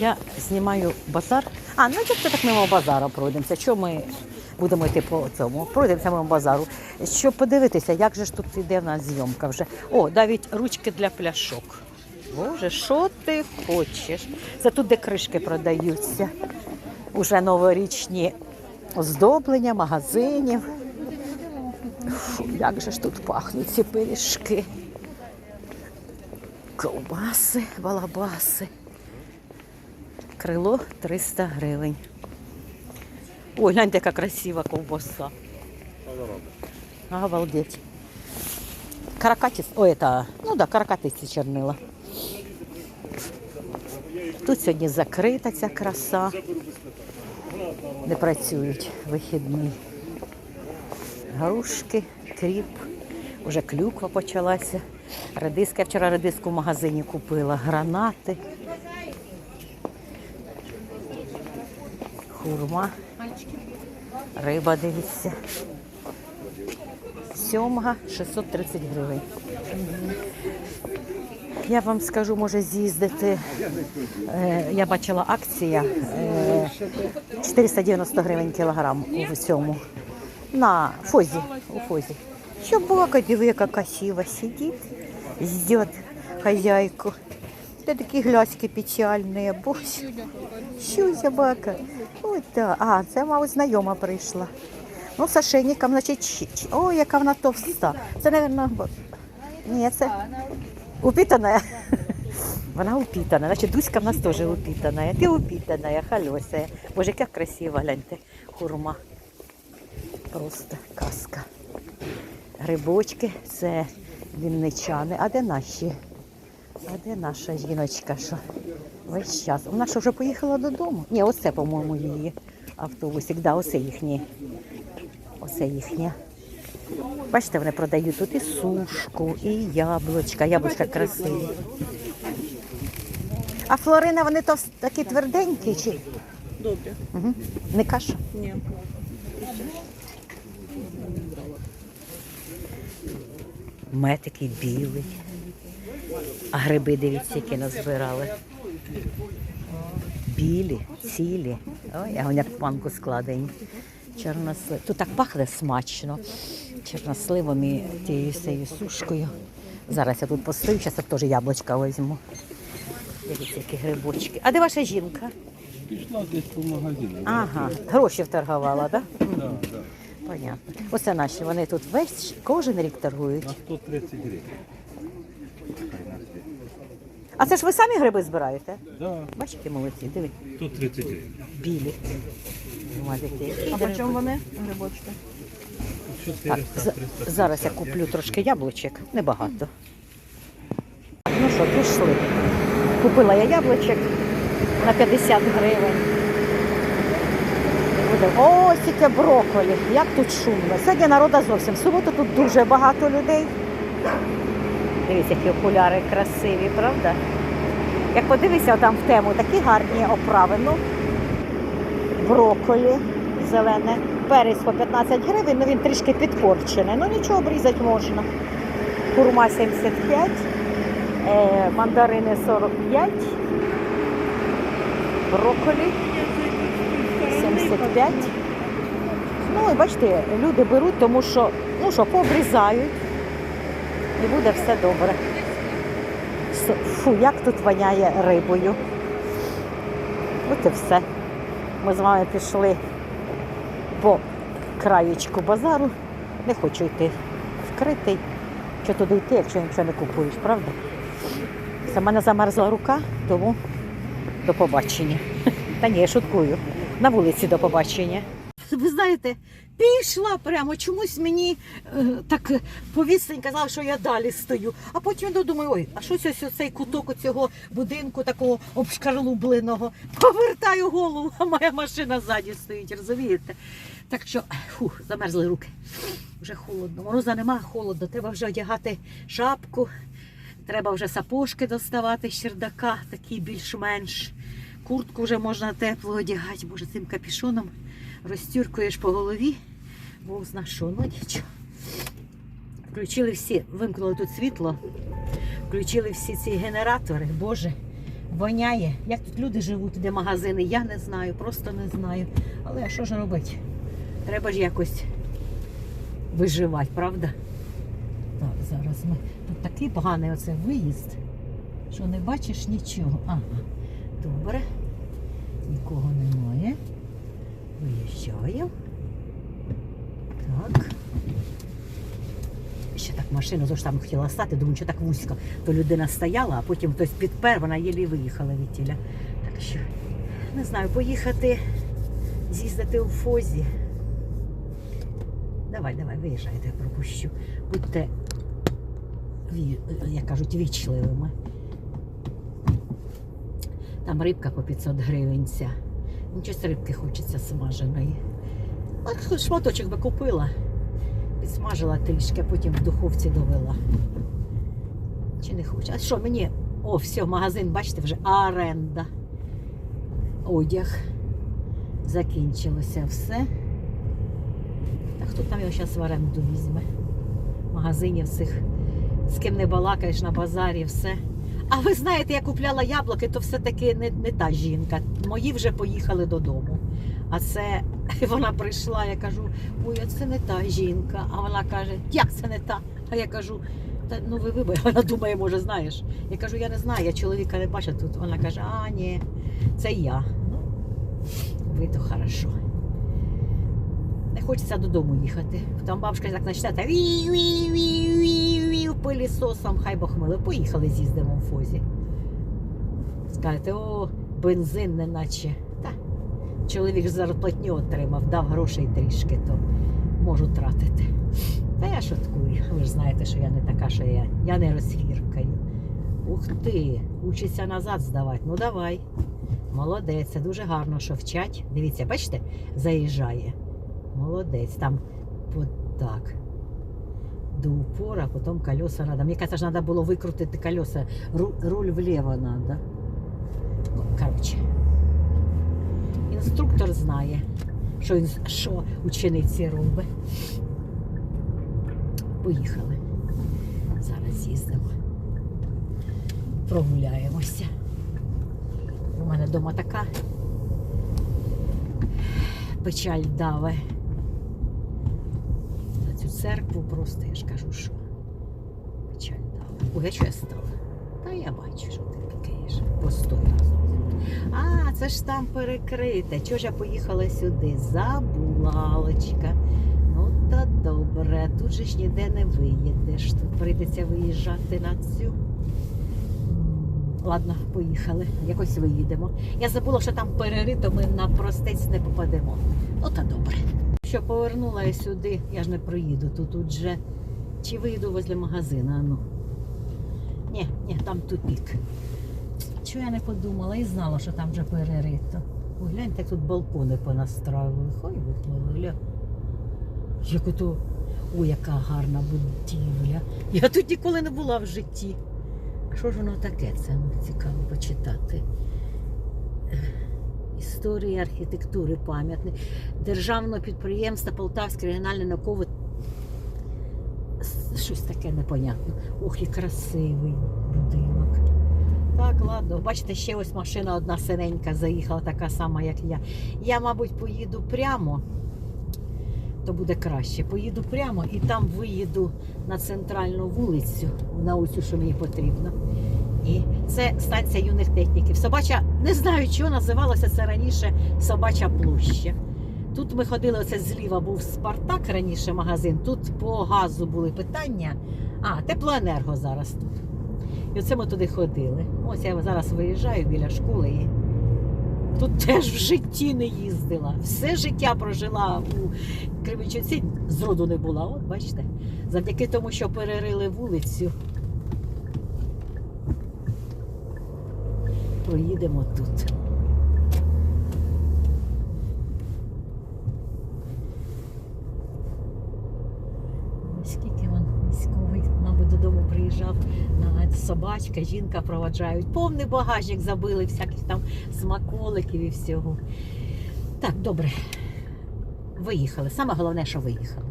Я знімаю базар. А, ну як це так мимо базару пройдемося? Що ми будемо йти по цьому? Пройдемося мимо базару. Щоб подивитися, як же ж тут іде в нас зйомка вже. О, навіть ручки для пляшок. Боже, що ти хочеш? Це тут, де кришки продаються. Уже новорічні оздоблення магазинів. Фу, як же ж тут пахнуть ці пиріжки. Ковбаси, балабаси. Крило 300 гривень. Ой, гляньте, яка красива ковбаса. Обалдеть. Каракатіс, ой, это, ну да, каракатиці чернила. Тут сьогодні закрита ця краса. Не працюють вихідний. Грушки, кріп, уже клюква почалася. Редиска, я вчора редиску в магазині купила, гранати. Хурма. Риба, дивіться. Сьомга 630 гривень. Я вам скажу, може з'їздити. Е, Я бачила акція е, 490 гривень кілограм у цьому. На фозі. У фозі. Собака, диви, яка красива сидить, ждет хозяйку. Та такі глазки печальні, боже. Що собака? Ой, да. А, це, мабуть, знайома прийшла. Ну, з ошейником, значить, чи- чи- ой, яка вона товста. Це, мабуть, ні, це упитана. Вона упитана. Значить, Дуська в нас теж упитана. Ти упитана, халюся. Боже, яка красива, гляньте, хурма. Просто казка. Грибочки це вінничани. А де наші? А де наша жіночка? Що весь час? Вона що вже поїхала додому? Ні, оце, по-моєму, її автобусик. Да, оце їхнє. Оце їхнє. Бачите, вони продають тут і сушку, і яблучка. Яблучка красиві. А флорина, вони то такі тверденькі чи? Добре. Угу. Не каша? Ні. Мед такий білий. А гриби, дивіться, які назбирали. Білі, цілі. Ой, а вони в банку складені. Чорнослив. Тут так пахне смачно. Чорносливом і тією всею сушкою. Зараз я тут постою, зараз теж яблучка візьму. Дивіться, які грибочки. А де ваша жінка? Пішла десь по магазину. Ага, гроші вторгувала, так? Да? Да, да. Понятно. Оце наші, вони тут весь кожен рік торгують. На 130 гривень. А це ж ви самі гриби збираєте? Да, Бачите, молодці, дивіться, 130 гривень. білі. Гладики. А по чому вони? Грибочки? Так, 400 за- 300 зараз я куплю трошки яблучок, небагато. Ну що, пішли. Купила я яблучок на 50 гривень. Буде. Ось яке брокколі, як тут шумно. Сьогодні народу зовсім. В суботу тут дуже багато людей. Дивіться, які окуляри красиві, правда? Як подивися там в тему, такі гарні оправи. Ну, брокколі зелене, перець по 15 гривень, ну він трішки підпорчений. Ну нічого обрізати можна. Курма 75, е, мандарини 45, брокколі 75. Ну і бачите, люди беруть, тому що, ну що, пообрізають і буде все добре. Фу, як тут воняє рибою. От і все. Ми з вами пішли по краєчку базару. Не хочу йти вкритий. Що туди йти, якщо нічого не купуєш, правда? Це в мене замерзла рука, тому до побачення. Та ні, я шуткую. На вулиці до побачення. Ви знаєте, пішла прямо, чомусь мені е, так повіснень казав, що я далі стою. А потім я думаю, ой, а щось ось цей куток цього будинку, такого обшкарлубленого. Повертаю голову, а моя машина ззаді стоїть, розумієте? Так що, фух, замерзли руки. Вже холодно. Мороза нема, холодно. Треба вже одягати шапку, треба вже сапожки доставати з чердака, такі більш-менш. Куртку вже можна тепло одягати, може цим капюшоном розтюркуєш по голові. Бог зна що, ну нічого. Включили всі, вимкнули тут світло, включили всі ці генератори. Боже, Воняє. Як тут люди живуть, де магазини, я не знаю, просто не знаю. Але що ж робити? Треба ж якось виживати, правда? Так, зараз ми. Тут такий поганий оце виїзд, що не бачиш нічого. Ага, добре. Нікого немає. Виїжджаю. Так. Ще так машину, тож там хотіла стати, думаю, що так вузько. То людина стояла, а потім хтось підпер, вона єлі виїхала від тіля. Так що, не знаю, поїхати, з'їздити у Фозі. Давай, давай, виїжджайте, я пропущу. Будьте, як кажуть, вічливими. Там рибка по 500 гривень. Щось рибки хочеться смаженої. От шматочок би купила, підсмажила трішки, а потім в духовці довела. Чи не хочу? А що мені? О, все, магазин, бачите, вже оренда. Одяг. Закінчилося все. А хто там його зараз в оренду візьме? Магазинів цих, з ким не балакаєш на базарі, все. А ви знаєте, я купляла яблуки, то все-таки не, не та жінка. Мої вже поїхали додому. А це вона прийшла, я кажу, ой, це не та жінка. А вона каже, як це не та? А я кажу, та ну ви вибачте, вона думає, може, знаєш. Я кажу, я не знаю, я чоловіка не бачу тут. Вона каже, а ні, це я. Ну, ви то хорошо. Хочеться додому їхати. Там бабушка так почне та ві ві ві ві ві пилісосом, хай Бог мило. Поїхали, з'їздимо в фозі. Скажете, о, бензин не наче. Та, чоловік зарплатню отримав, дав грошей трішки, то можу тратити. Та я шуткую. Ви ж знаєте, що я не така, що я. Я не розфіркаю. Ух ти, учиться назад здавати. Ну давай. Молодець, це дуже гарно, що вчать. Дивіться, бачите, заїжджає. Молодець. Там от так. До упора, потім колеса надо. Мені кажется, треба було викрутити колеса. Руль, руль вліво треба. Ну, коротше. Інструктор знає, що, він, що учениці робить. Поїхали. Зараз їздимо. Прогуляємося. У мене вдома така печаль даве. Цю церкву просто, я ж кажу, що печаль даве. Ой, а що я стала? Та я бачу, що ти пікаєш. Постой разом. А, це ж там перекрите. Чого ж я поїхала сюди? Забулалочка. Ну та добре, тут же ж ніде не виїдеш. Тут прийдеться виїжджати на цю. Ладно, поїхали. Якось виїдемо. Я забула, що там перерито, ми на простець не попадемо. Ну та добре. Що повернула я сюди, я ж не проїду. Тут тут. Чи виїду возле магазина? Ну. Ні, ні, там тупік. Чого я не подумала і знала, що там вже перерито. Гляньте, як тут балкони понастраювали. Хай гля. Як ото. Ой, яка гарна будівля. Я тут ніколи не була в житті. Що ж воно таке? Це цікаво почитати. Ех, Історія архітектури пам'ятник. Державного підприємства Полтавське регіональне наукове. Щось таке непонятно. Ох, і красивий будинок. Так, ладно. Бачите, ще ось машина одна синенька заїхала, така сама, як я. Я, мабуть, поїду прямо, то буде краще. Поїду прямо і там виїду на центральну вулицю, на оцю, що мені потрібно. І це станція юних техніків. Собача, не знаю, чого називалося це раніше Собача площа. Тут ми ходили, оце зліва був Спартак раніше магазин. Тут по газу були питання. А, теплоенерго зараз тут. І оце ми туди ходили. Ось я зараз виїжджаю біля школи і тут теж в житті не їздила. Все життя прожила у Кременчуці, зроду не була. От бачите, завдяки тому, що перерили вулицю. Проїдемо тут. Скільки він військовий, мабуть, додому приїжджав собачка, жінка проваджають. Повний багажник забили, всяких там смаколиків і всього. Так, добре. Виїхали. Саме головне, що виїхали.